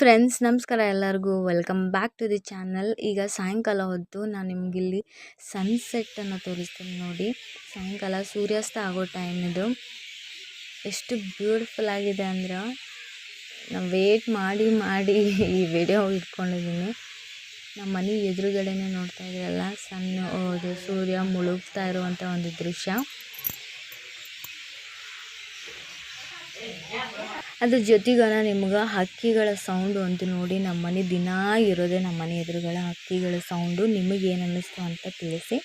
Friends, ನಮಸ್ಕಾರ ಎಲ್ಲರಿಗೂ. Welcome back to the channel. ಈಗ ಸಾಯಂಕಾಲ ಹೊತ್ತು ನಾನು ನಿಮಗಿಲ್ಲಿ ಸನ್ಸೆಟ್ಟನ್ನು ತೋರಿಸ್ತೀನಿ ನೋಡಿ. ಸಾಯಂಕಾಲ ಸೂರ್ಯಾಸ್ತ ಆಗೋ ಟೈಮ್ ಇದು. ಎಷ್ಟು ಬ್ಯೂಟಿಫುಲ್ ಆಗಿದೆ ಅಂದ್ರೆ ನಾವು ವೇಟ್ ಮಾಡಿ ಮಾಡಿ ಈ ವಿಡಿಯೋ ಇಟ್ಕೊಂಡಿದ್ದೀನಿ ನಮ್ಮ ಮನೆ ಎದುರುಗಡೆನೇ ನೋಡ್ತಾ ಇದ್ದೀರಲ್ಲ ಸಣ್ಣ ಸೂರ್ಯ ಮುಳುಗ್ತಾ ಇರುವಂಥ ಒಂದು ದೃಶ್ಯ. ಅದ್ರ ಜೊತೆಗನ ನಿಮ್ಗೆ ಹಕ್ಕಿಗಳ ಸೌಂಡು ಅಂತ ನೋಡಿ ನಮ್ಮ ಮನೆ ದಿನಾ ಇರೋದೇ ನಮ್ಮ ಮನೆ ಎದುರುಗಳ ಹಕ್ಕಿಗಳ ಸೌಂಡು ನಿಮಗೇನು ಅನ್ನಿಸ್ತು ಅಂತ ತಿಳಿಸಿ.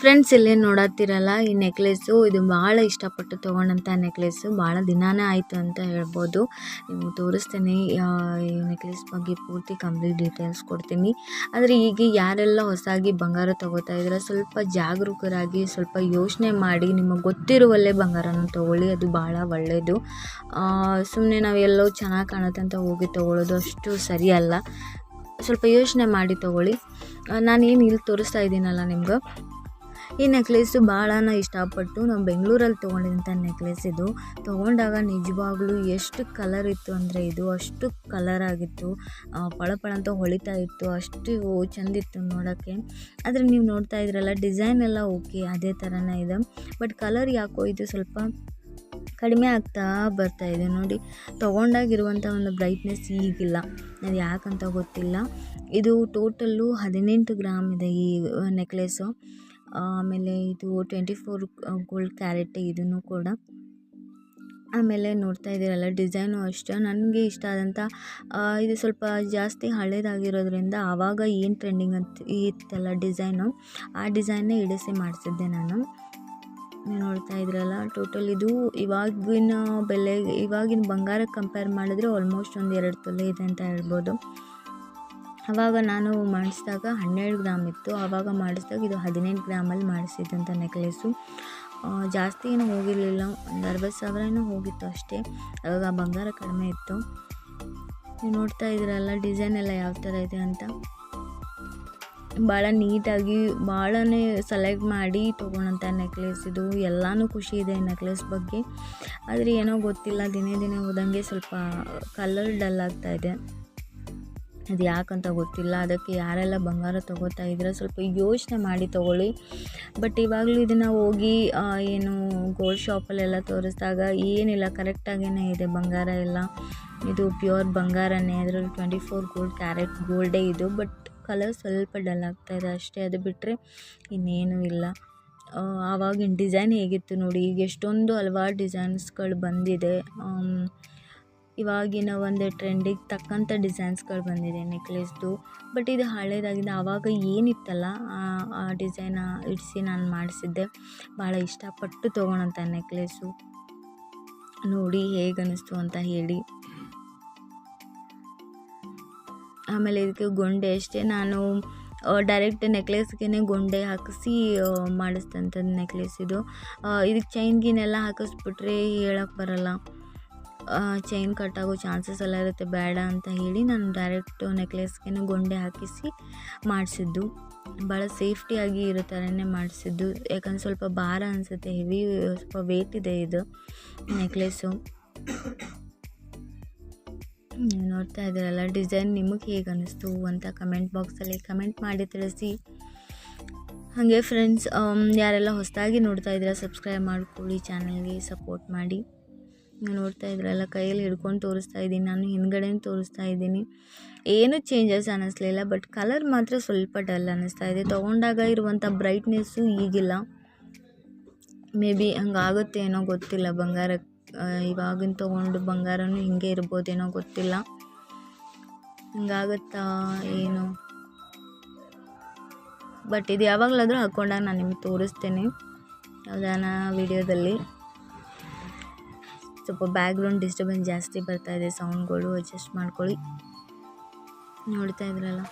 ಫ್ರೆಂಡ್ಸ್ ಇಲ್ಲೇ ನೋಡತ್ತಿರಲ್ಲ ಈ ನೆಕ್ಲೆಸ್ಸು ಇದು ಭಾಳ ಇಷ್ಟಪಟ್ಟು ತೊಗೊಂಡಂಥ ನೆಕ್ಲೆಸ್ಸು ಭಾಳ ದಿನಾನೇ ಆಯಿತು ಅಂತ ಹೇಳ್ಬೋದು. ನಿಮ್ಗೆ ತೋರಿಸ್ತೇನೆ ಈ ನೆಕ್ಲೆಸ್ ಬಗ್ಗೆ ಪೂರ್ತಿ ಕಂಪ್ಲೀಟ್ ಡೀಟೇಲ್ಸ್ ಕೊಡ್ತೀನಿ. ಆದರೆ ಈಗ ಯಾರೆಲ್ಲ ಹೊಸಾಗಿ ಬಂಗಾರ ತೊಗೋತಾ ಇದ್ರೆ, ಸ್ವಲ್ಪ ಜಾಗರೂಕರಾಗಿ, ಸ್ವಲ್ಪ ಯೋಚನೆ ಮಾಡಿ ನಿಮಗೆ ಗೊತ್ತಿರುವಲ್ಲೇ ಬಂಗಾರನ ತೊಗೊಳ್ಳಿ. ಅದು ಭಾಳ ಒಳ್ಳೆಯದು ಸುಮ್ಮನೆ ನಾವು ಎಲ್ಲೋ ಚೆನ್ನಾಗಿ ಕಾಣುತ್ತೆ ಅಂತ ಹೋಗಿ ತೊಗೊಳ್ಳೋದು ಅಷ್ಟು ಸರಿಯಲ್ಲ. ಸ್ವಲ್ಪ ಯೋಚನೆ ಮಾಡಿ ತೊಗೊಳ್ಳಿ. ನಾನೇನು ಇಲ್ಲಿ ತೋರಿಸ್ತಾ ಇದ್ದೀನಲ್ಲ ನಿಮ್ಗೆ? ಈ ನೆಕ್ಲೆಸ್ಸು ಭಾಳ ಇಷ್ಟಪಟ್ಟು ನಾವು ಬೆಂಗಳೂರಲ್ಲಿ ತೊಗೊಂಡಿದ್ದಂಥ ನೆಕ್ಲೆಸ್ ಇದು. ತೊಗೊಂಡಾಗ ನಿಜವಾಗ್ಲೂ ಎಷ್ಟು ಕಲರ್ ಇತ್ತು ಅಂದರೆ ಇದು ಅಷ್ಟು ಕಲರ್ ಆಗಿತ್ತು. ಪಳ ಪಳ ಅಂತ ಹೊಳಿತಾ ಇತ್ತು, ಅಷ್ಟು ಚೆಂದಿತ್ತು ನೋಡೋಕ್ಕೆ. ಆದರೆ ನೀವು ನೋಡ್ತಾ ಇದ್ರಲ್ಲ ಡಿಸೈನ್ ಎಲ್ಲ ಓಕೆ ಅದೇ ಥರನೇ ಇದೆ. ಬಟ್ ಕಲರ್ ಯಾಕೋ ಇದು ಸ್ವಲ್ಪ ಕಡಿಮೆ ಆಗ್ತಾ ಬರ್ತಾ ಇದೆ ನೋಡಿ. ತೊಗೊಂಡಾಗಿರುವಂಥ ಒಂದು ಬ್ರೈಟ್ನೆಸ್ ಈಗಿಲ್ಲ. ಅದು ಯಾಕಂತ ಗೊತ್ತಿಲ್ಲ. ಇದು ಟೋಟಲ್ಲು ಹದಿನೆಂಟು ಗ್ರಾಮ್ ಇದೆ ಈ ನೆಕ್ಲೆಸ್ಸು ಆಮೇಲೆ ಇದು ಟ್ವೆಂಟಿ ಫೋರ್ ಗೋಲ್ಡ್ ಕ್ಯಾರೆಟ್ ಇದನ್ನು ಕೂಡ. ಆಮೇಲೆ ನೋಡ್ತಾ ಇದ್ದೀರಲ್ಲ ಡಿಸೈನು ಅಷ್ಟೇ. ನನಗೆ ಇಷ್ಟ ಆದಂಥ ಇದು ಸ್ವಲ್ಪ ಜಾಸ್ತಿ ಹಳೇದಾಗಿರೋದ್ರಿಂದ ಆವಾಗ ಏನು ಟ್ರೆಂಡಿಂಗ್ ಅಂತ ಇತ್ತಲ್ಲ ಡಿಸೈನು ಆ ಡಿಸೈನ್ನೇ ಇಳಿಸಿ ಮಾಡಿಸಿದ್ದೆ ನಾನು. ನೋಡ್ತಾ ಇದ್ರಲ್ಲ ಟೋಟಲ್ ಇದು ಇವಾಗಿನ ಬೆಲೆ, ಇವಾಗಿನ ಬಂಗಾರಕ್ಕೆ ಕಂಪೇರ್ ಮಾಡಿದ್ರೆ ಆಲ್ಮೋಸ್ಟ್ ಒಂದು ಎರಡು ತೊಲೆ ಇದೆ ಅಂತ ಹೇಳ್ಬೋದು. ಆವಾಗ ನಾನು ಮಾಡಿಸಿದಾಗ ಹನ್ನೆರಡು ಗ್ರಾಮ್ ಇತ್ತು. ಆವಾಗ ಮಾಡಿಸಿದಾಗ ಇದು ಹದಿನೆಂಟು ಗ್ರಾಮಲ್ಲಿ ಮಾಡಿಸಿದ್ದಂಥ ನೆಕ್ಲೆಸ್ಸು ಜಾಸ್ತಿ ಏನು ಹೋಗಿರಲಿಲ್ಲ. ಒಂದು ಅರವತ್ತು ಸಾವಿರ ಹೋಗಿತ್ತು ಅಷ್ಟೇ. ಆವಾಗ ಬಂಗಾರ ಕಡಿಮೆ ಇತ್ತು. ನೀವು ನೋಡ್ತಾ ಇದ್ದೀರಲ್ಲ, ಡಿಸೈನ್ ಎಲ್ಲ ಯಾವ ಥರ ಇದೆ ಅಂತ. ಭಾಳ ನೀಟಾಗಿ, ಭಾಳನೇ ಸೆಲೆಕ್ಟ್ ಮಾಡಿ ತೊಗೊಳಂಥ ನೆಕ್ಲೆಸ್ ಇದು. ಎಲ್ಲನೂ ಖುಷಿ ಇದೆ ನೆಕ್ಲೆಸ್ ಬಗ್ಗೆ. ಆದರೆ ಏನೋ ಗೊತ್ತಿಲ್ಲ, ದಿನೇ ದಿನೇ ಹೋದಂಗೆ ಸ್ವಲ್ಪ ಕಲರ್ ಡಲ್ ಆಗ್ತಾ ಇದೆ. ಅದು ಯಾಕಂತ ಗೊತ್ತಿಲ್ಲ. ಅದಕ್ಕೆ ಯಾರೆಲ್ಲ ಬಂಗಾರ ತೊಗೋತಾ ಇದ್ರೆ ಸ್ವಲ್ಪ ಯೋಚನೆ ಮಾಡಿ ತೊಗೊಳ್ಳಿ. ಬಟ್ ಇವಾಗಲೂ ಇದನ್ನು ಹೋಗಿ ಏನು ಗೋಲ್ಡ್ ಶಾಪಲ್ಲೆಲ್ಲ ತೋರಿಸಿದಾಗ ಏನಿಲ್ಲ ಕರೆಕ್ಟಾಗೇ ಇದೆ ಬಂಗಾರ ಎಲ್ಲ. ಇದು ಪ್ಯೂರ್ ಬಂಗಾರನೇ. ಅದರಲ್ಲಿ ಟ್ವೆಂಟಿ ಫೋರ್ ಗೋಲ್ಡ್ ಕ್ಯಾರೆಟ್ ಗೋಲ್ಡೇ ಇದು. ಬಟ್ ಕಲರ್ ಸ್ವಲ್ಪ ಡಲ್ ಆಗ್ತಾ ಇದೆ ಅಷ್ಟೇ. ಅದು ಬಿಟ್ಟರೆ ಇನ್ನೇನು ಇಲ್ಲ. ಆವಾಗಿನ ಡಿಸೈನ್ ಹೇಗಿತ್ತು ನೋಡಿ. ಈಗ ಎಷ್ಟೊಂದು ಹಲವಾರು ಡಿಸೈನ್ಸ್ಗಳು ಬಂದಿದೆ. ಇವಾಗಿನ ಒಂದು ಟ್ರೆಂಡಿಗೆ ತಕ್ಕಂಥ ಡಿಸೈನ್ಸ್ಗಳು ಬಂದಿದೆ ನೆಕ್ಲೆಸ್ದು. ಬಟ್ ಇದು ಹಳೇದಾಗಿದೆ. ಆವಾಗ ಏನಿತ್ತಲ್ಲ, ಆ ಡಿಸೈನ ಇಡಿಸಿ ನಾನು ಮಾಡಿಸಿದ್ದೆ. ಭಾಳ ಇಷ್ಟಪಟ್ಟು ತೊಗೊಳಂತ ನೆಕ್ಲೆಸ್ಸು ನೋಡಿ ಹೇಗೆ ಅನ್ನಿಸ್ತು ಅಂತ ಹೇಳಿ. ಆಮೇಲೆ ಇದಕ್ಕೆ ಗೊಂಡೆ ಅಷ್ಟೇ. ನಾನು ಡೈರೆಕ್ಟ್ ನೆಕ್ಲೆಸ್ಗೆ ಗೊಂಡೆ ಹಾಕಿಸಿ ಮಾಡಿಸಿದಂಥದ್ದು ನೆಕ್ಲೆಸ್ ಇದು. ಇದಕ್ಕೆ ಚೈನ್ ಗೀನೆಲ್ಲ ಹಾಕಿಸ್ಬಿಟ್ರೆ ಹೇಳಕ್ಕೆ ಬರಲ್ಲ. ಚೈನ್ ಕಟ್ಟಾಗೋ ಚಾನ್ಸಸ್ ಎಲ್ಲ ಇರುತ್ತೆ. ಬೇಡ ಅಂತ ಹೇಳಿ ನಾನು ಡೈರೆಕ್ಟ್ ನೆಕ್ಲೆಸ್ಗೆ ಗೊಂಡೆ ಹಾಕಿಸಿ ಮಾಡಿಸಿದ್ದು. ಭಾಳ ಸೇಫ್ಟಿಯಾಗಿ ಇರೋ ಥರನೇ ಮಾಡಿಸಿದ್ದು. ಯಾಕಂದ್ರೆ ಸ್ವಲ್ಪ ಭಾರ ಅನಿಸುತ್ತೆ. ಹೆವಿ ಸ್ವಲ್ಪ ವೇಟ್ ಇದೆ ಇದು ನೆಕ್ಲೆಸ್ಸು ನೋಡ್ತಾ ಇದ್ದೀರಲ್ಲ ಡಿಸೈನ್ ನಿಮಗೆ ಹೇಗೆ ಅನ್ನಿಸ್ತು ಅಂತ ಕಮೆಂಟ್ ಬಾಕ್ಸಲ್ಲಿ ಕಮೆಂಟ್ ಮಾಡಿ ತಿಳಿಸಿ. ಹಾಗೆ ಫ್ರೆಂಡ್ಸ್ ಯಾರೆಲ್ಲ ಹೊಸದಾಗಿ ನೋಡ್ತಾ ಇದ್ದೀರಾ ಸಬ್ಸ್ಕ್ರೈಬ್ ಮಾಡ್ಕೊಳ್ಳಿ ಚಾನಲ್ಗೆ ಸಪೋರ್ಟ್ ಮಾಡಿ. ನೀವು ನೋಡ್ತಾ ಇದ್ರಲ್ಲ, ಕೈಯಲ್ಲಿ ಹಿಡ್ಕೊಂಡು ತೋರಿಸ್ತಾ ಇದ್ದೀನಿ, ನಾನು ಹಿಂದ್ಗಡೆನೂ ತೋರಿಸ್ತಾ ಇದ್ದೀನಿ. ಏನೂ ಚೇಂಜಸ್ ಅನ್ನಿಸ್ಲಿಲ್ಲ ಬಟ್ ಕಲರ್ ಮಾತ್ರ ಸ್ವಲ್ಪ ಡಲ್ ಅನ್ನಿಸ್ತಾ ಇದೆ. ತೊಗೊಂಡಾಗ ಇರುವಂಥ ಬ್ರೈಟ್ನೆಸ್ಸು ಈಗಿಲ್ಲ. ಮೇ ಬಿ ಹಂಗಾಗುತ್ತೆ ಏನೋ ಗೊತ್ತಿಲ್ಲ, ಬಂಗಾರ ಇವಾಗಿನ ತೊಗೊಂಡು ಬಂಗಾರನೂ ಹಿಂಗೆ ಇರ್ಬೋದೇನೋ ಗೊತ್ತಿಲ್ಲ. ಹಂಗಾಗುತ್ತಾ ಏನು? ಬಟ್ ಇದು ಯಾವಾಗಲಾದರೂ ಹಾಕ್ಕೊಂಡಾಗ ನಾನು ನಿಮ್ಗೆ ತೋರಿಸ್ತೇನೆ. ಯಾವುದಾನ ವೀಡಿಯೋದಲ್ಲಿ ಸ್ವಲ್ಪ ಬ್ಯಾಕ್ಗ್ರೌಂಡ್ ಡಿಸ್ಟರ್ಬೆನ್ಸ್ ಜಾಸ್ತಿ ಬರ್ತಾ ಇದೆ ಸೌಂಡ್ಗಳು ಅಡ್ಜಸ್ಟ್ ಮಾಡ್ಕೊಳ್ಳಿ. ನೋಡ್ತಾ ಇದ್ರಲ್ಲ.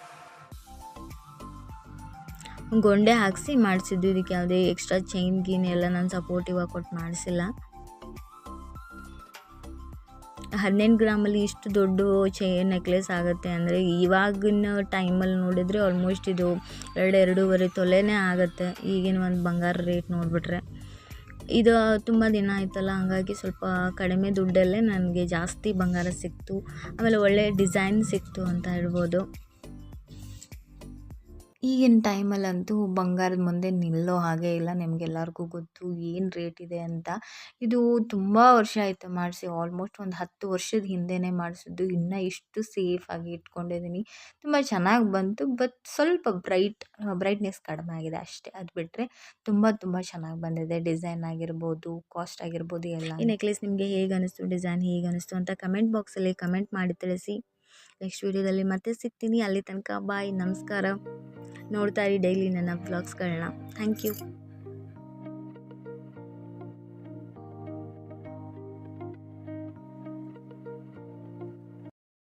ಗೊಂಡೆ ಹಾಕಿಸಿ ಮಾಡಿಸಿದ್ದು ಇದಕ್ಕೆ ಯಾವುದೇ ಎಕ್ಸ್ಟ್ರಾ ಚೈನ್ ಗೀನ್ ಎಲ್ಲ ನಾನು ಸಪೋರ್ಟಿವ್ ಆಗಿ ಕೊಟ್ಟು ಮಾಡಿಸಿಲ್ಲ. ಹದಿನೆಂಟು ಗ್ರಾಮಲ್ಲಿ ಇಷ್ಟು ದೊಡ್ಡ ಚೈನ್ ನೆಕ್ಲೆಸ್ ಆಗುತ್ತೆ ಅಂದರೆ ಇವಾಗಿನ ಟೈಮಲ್ಲಿ ನೋಡಿದರೆ ಆಲ್ಮೋಸ್ಟ್ ಇದು ಎರಡು ಎರಡೂವರೆ ತೊಲೆನೇ ಆಗುತ್ತೆ, ಈಗಿನ ಒಂದು ಬಂಗಾರ ರೇಟ್ ನೋಡಿಬಿಟ್ರೆ. ಇದು ತುಂಬ ದಿನ ಆಯ್ತಲ್ಲ, ಹಾಗಾಗಿ ಸ್ವಲ್ಪ ಕಡಿಮೆ ದುಡ್ಡಲ್ಲೇ ನನಗೆ ಜಾಸ್ತಿ ಬಂಗಾರ ಸಿಕ್ತು. ಆಮೇಲೆ ಒಳ್ಳೆಯ ಡಿಸೈನ್ ಸಿಕ್ತು ಅಂತ ಹೇಳ್ಬೋದು. ಈಗಿನ ಟೈಮಲ್ಲಂತೂ ಬಂಗಾರದ ಮುಂದೆ ನಿಲ್ಲೋ ಹಾಗೆ ಇಲ್ಲ ನಿಮಗೆಲ್ಲರಿಗೂ ಗೊತ್ತು ಏನು ರೇಟ್ ಇದೆ ಅಂತ. ಇದು ತುಂಬ ವರ್ಷ ಆಯಿತು ಮಾಡಿಸಿ, ಆಲ್ಮೋಸ್ಟ್ ಒಂದು ಹತ್ತು ವರ್ಷದ ಹಿಂದೆನೇ ಮಾಡಿಸಿದ್ದು. ಇನ್ನೂ ಇಷ್ಟು ಸೇಫಾಗಿ ಇಟ್ಕೊಂಡಿದ್ದೀನಿ ತುಂಬ ಚೆನ್ನಾಗಿ ಬಂತು ಬಟ್ ಸ್ವಲ್ಪ ಬ್ರೈಟ್ ಬ್ರೈಟ್ನೆಸ್ ಕಡಿಮೆ ಆಗಿದೆ ಅಷ್ಟೇ. ಅದು ಬಿಟ್ಟರೆ ತುಂಬ ತುಂಬ ಚೆನ್ನಾಗಿ ಬಂದಿದೆ. ಡಿಸೈನ್ ಆಗಿರ್ಬೋದು, ಕಾಸ್ಟ್ ಆಗಿರ್ಬೋದು ಎಲ್ಲ ಈ ನೆಕ್ಲೆಸ್ ನಿಮಗೆ ಹೇಗೆ ಅನಿಸ್ತು? ಡಿಸೈನ್ ಹೇಗೆ ಅನಿಸ್ತು ಅಂತ ಕಮೆಂಟ್ ಬಾಕ್ಸಲ್ಲಿ ಕಮೆಂಟ್ ಮಾಡಿ ತಿಳಿಸಿ. ನೆಕ್ಸ್ಟ್ ವೀಡಿಯೋದಲ್ಲಿ ಮತ್ತೆ ಸಿಗ್ತೀನಿ. ಅಲ್ಲಿ ತನಕ ಬಾಯ್, ನಮಸ್ಕಾರ. ನೋಡ್ತಾ ಇರಿ ಡೈಲಿ ನನ್ನ ವ್ಲಾಗ್ಸ್ಗಳನ್ನ. Thank you.